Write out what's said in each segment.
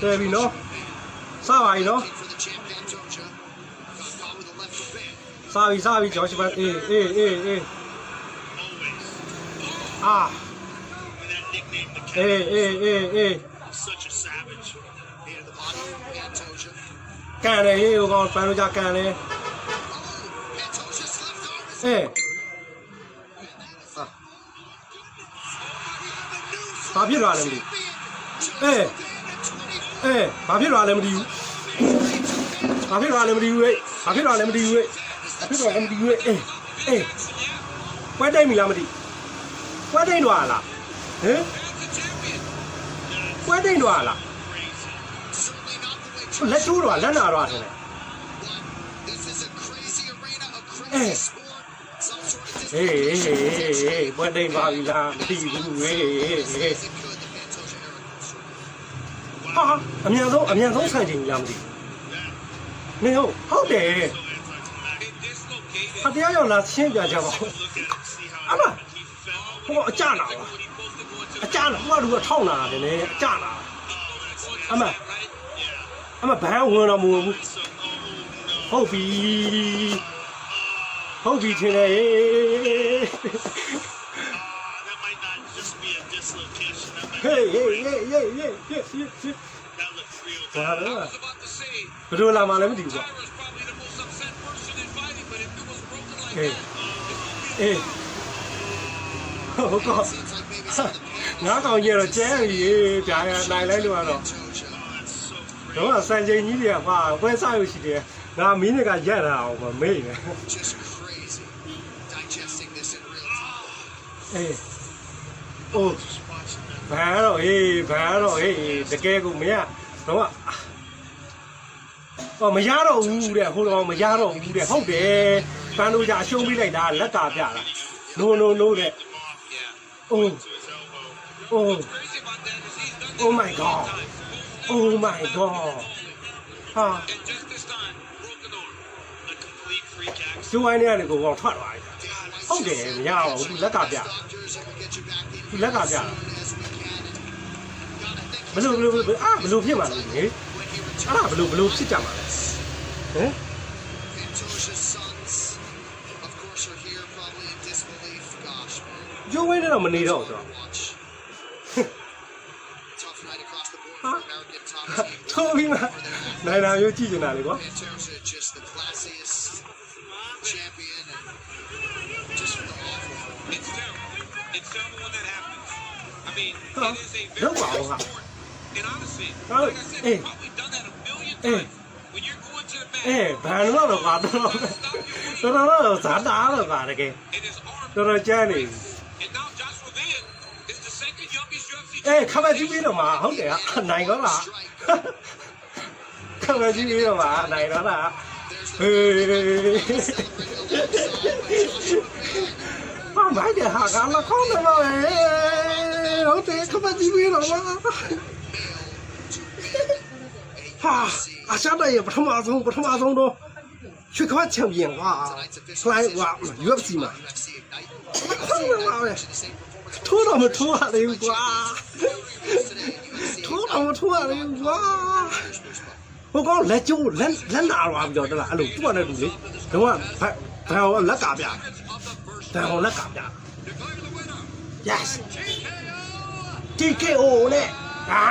တယ်ပြီနော်စပါပြီနော် for the champ Pantoja. Got caught with a left hook in. စပြီစပြီဂျော့ရှ်ဘန်အေးအေးအေးအေးအာ And that nickname, the အေးအေးအေးအေး such a savage. Knee to the body from Pantoja. ကန်တယ်ဟေးဟိုကောင်ပန်လို့ကြကန်တယ် Oh, Pantoja's left arm is အေးဘာဖြစ်လာလဲမသိအေး အေးဘာဖြစ်လာလဲမသိဘူးဘာဖြစ်လာလဲမသိဘူးဟဲ့ဘာဖြစ်လာလဲမသိဘူးဟဲ့ဘာဖြစ်လာလဲမသိဘူးဟဲ့အေးအေးပွဲတိတ်ပြီလားမသိပွဲတိတ်တော့လားဟမ်ပွဲတိတ်တော့လား certainly not the way လက်ကျိုးတော့လက်နာတော့တယ် This is a crazy arena, a Eh. crazy sport. Some sort of ဟေးဟေးဟေးဟေးပွဲတိတ်ပါပြီလားမသိဘူးဟေးဟေးဟေး as it could, the Pantoja era. ဟာအမြန်ဆုံးအမြန်ဆုံးဆန်ချင်လားမသိဘူးနေဟုတ်ဟုတ်တယ်အတရားရောက်လာရှင်းပြကြပါဦးအမဟိုအကြနာပါအကြနာဟိုကလူကထောက်နာတယ်လေအကြနာအမအမဘန်းဝင်တော့မဝင်ဘူးဟုတ်ပြီဟုတ်ပြီထင်တယ် Hey, hey, hey, hey, hey, hey, hey, hey. ဘာလဲဘယ်လိုလာမှလည်းမသိဘူးကွာ Hey. Hey. ဟုတ်ကောငါကောင်ကြီးတော့ကျဲပြီဗျာနိုင်လိုက်လို့ကတော့တော့ဆန်ချိန်ကြီးတွေကဟာအပွဲစားလို့ရှိတယ်ငါမင်းတွေကရက်တာအောင်မမေ့နဲ့အေး Oh. ဘာတော့ဟေးဘာတော့ဟေးတကယ်ကိုမရတော့ဟောမရတော့ဘူးတဲ့ဟိုတော့မရတော့ဘူးတဲ့ဟုတ်တယ်ပန်းလို့ကြအရှုံးပေးလိုက်တာလက်ကပြတာ no no no တဲ့ yeah. oh oh Crazy about that is he's done this oh my god oh my god ဟာ and just this time, broken arm. A complete freak accident. ကျိုးဝိုင်းတဲ့ကနေကိုကောင်ထွက်သွားတယ်ဟုတ်တယ်မရတော့ဘူးသူလက်ကပြ Doctors and we'll get you back the သူလက်ကပြ ဘလို့ဘလို့အာဘလို့ဖြစ်မှာလဲဒီလေအာဘလို့ဘလို့ဖြစ်ကြမှာလဲဟမ်ရုပ်ဝဲနဲ့တော့မနေတော့ဆိုတော့ဟာတော်ပြီမနိုင်လာမျိုးကြည့်နေတာလေကွာ It's down when that happens. I mean, it is a very problem, big huh? sport. And honestly, Huh? like I said, Hey. we've probably done that a million Hey. times. When you're going to the mat, အေးဘာလို့တော့ကွာတော့တော်တော်တော့ဇာတာတော့ကွာတကယ် and his arm တော်တော်ကျန်းနေ And now Joshua Vian is the second youngest UFC အေးခမကြီးပြီးတော့မှာဟုတ်တယ်ဟာနိုင်တော့လားခမကြီးပြီးတော့မှာနိုင်တော့လားဟေးဟာမိုက်တယ်ဟာကလာခေါင်းတယ်ပါလေဟုတ်တယ်ခမကြီးပြီးတော့မှာ ဟာအရှာတဲ့ပထမဆုံးပထမဆုံးတော့ရွှေခမချန်ပီယံကွာ Tonight's ဖလို official င်းကွာ UFC မှာ UFC Ignite. ခေါင်းတယ်ပါပဲ The same performance ထိုးတော့မထိုးရသေးဘူးကွာ today at UFC. ထိုးတော့မထိုးရသေးဘူးကွာဟိုကောင်လက်ကျိုးလက်လက်နာသွားပြီးတော့တလားအဲ့လိုသူ့ဘာနဲ့တူလေတော့ဘဘဟောလက်ကပြတယ်ဟောလက်ကပြ yes TKO နဲ့ အာ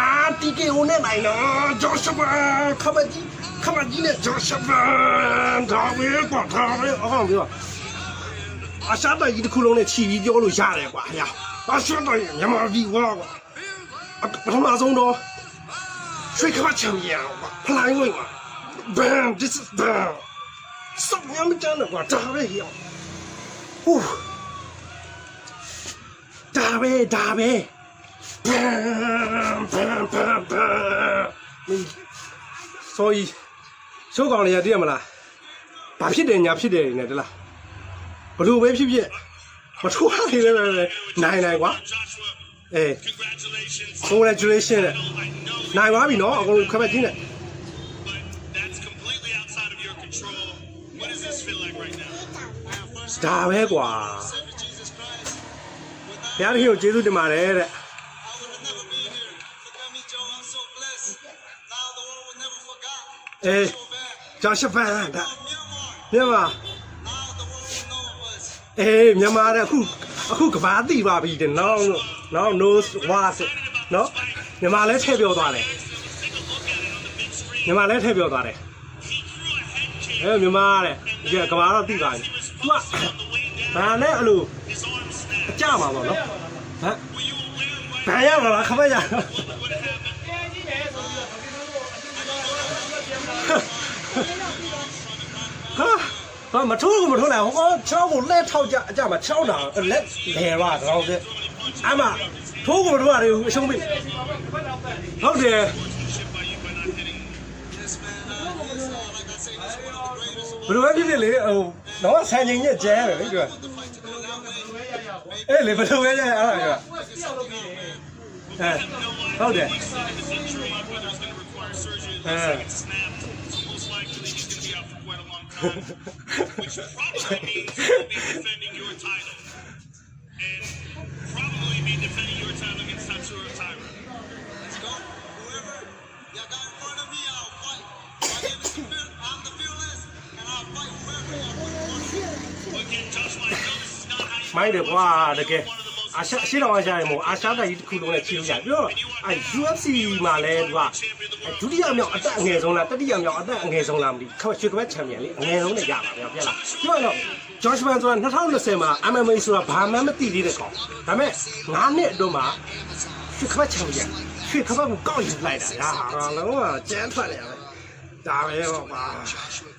TKO နဲ့နိုင်တော့ဂျော့ရှဗန်ခမကြီးခမကြီးနဲ့ဂျော့ရှဗန်ဒါပဲကွာဒါပဲအောင်ပြောအရှာတိုင်ကြီးတစ်ခုလုံးနဲ့ခြီပြီးပြောလို့ရတယ်ကွာဟဲ့အရှာတိုင်မြန်မာပြည်ကွာကွာအပထမဆုံးတော့ရွှေခမချန်ပီယံကွာဖလိုင်းဝင်ကွာ bam this is bam စောင့်ရမ်းကြတယ်ကွာဒါပဲဟဲ့ဟူးဒါပဲဒါပဲ ဆိုရီချိုးကောင်လေးရတည်ရမလားဘာဖြစ်တယ်ညာဖြစ်တယ်နေတလားဘလို့ပဲဖြစ်ဖြစ်မထိုးရသေးလည်းပဲနိုင်နိုင်ကွာ Joshua, အေး congratulations. congratulation တဲ့ I know နိုင်သွားပြီနော်အကုန်လုံးခက်ခက်ကြီးနဲ့ but that's completely outside of your control. What does this feel like right now? ဒါပဲကွာ Jesus Christ. ဘုရားသခင်ကိုကျေးဇူးတင်ပါတယ်တဲ့ အေးဂျော့ရှ်ဗန်ဒါမြန်မာအေးမြန်မာတဲ့အခုအခုကဘာတိပါပြီတဲ့နော်နော် no was နော်မြန်မာလည်းထည့်ပြောသွားတယ်မြန်မာလည်းထည့်ပြောသွားတယ်အဲမြန်မာတဲ့ဒီကဘာတော့တိပါပြီ तू ကဘာနဲ့အလိုအကြမှာပေါ့နော်ဟမ်ဘာရမလားခမရ ဟာဘာမထိုးကိုမထိုးနိုင်ဟောချောင်းကိုလက်ထောက်ကြအကြမှာချောင်းတာလက်လဲပါတော့တဲ့အမထိုးကိုမထိုးရတယ်အရှုံးပြီဟုတ်တယ်ဘယ်လိုပဲဖြစ်ဖြစ်လေဟိုတော့ဆန်ချိန်ညက်ကျဲတယ်လေကွာအေးလေဘယ်လိုပဲကျဲအဲ့ဒါကွာအဲဟုတ်တယ်အဲ which probably means you'll be defending your title. And probably be defending your title against Tatsuro Taira. Let's go. Whoever y'all got in front of me, I'll fight. My name is the I'm the fearless, and I'll fight whoever you want. put in front of me. Again, just like this is not how you... ไม่เดือดว่าเด็ก အာရှအရှိတော်အားရှာရင်မို့အာရှတိုက်ကြီးတစ်ခုလုံးနဲ့ချီလို့ရပြောတော့အဲ UFC မှာလဲသူကဒုတိယမြောက်အသက်အငယ်ဆုံးလားတတိယမြောက်အသက်အငယ်ဆုံးလားမသိခက်ချွေကပတ်ချန်ပီယံလေအငယ်ဆုံးနဲ့ရပါဗျာပြက်လားပြောရတော့ Josh Van ဆိုတာ2020မှာ MMA ဆိုတာဘာမှမသိသေးတဲ့ကောင်ဒါပေမဲ့9နှစ်အတွင်းမှာချွေကပတ်ချန်ပီယံချွေကပတ်ကိုကောက်ယူလိုက်တာဒါဟာလုံးဝကျန်းထွက်နေရတယ်ဒါပဲပေါ့ကွာ Joshua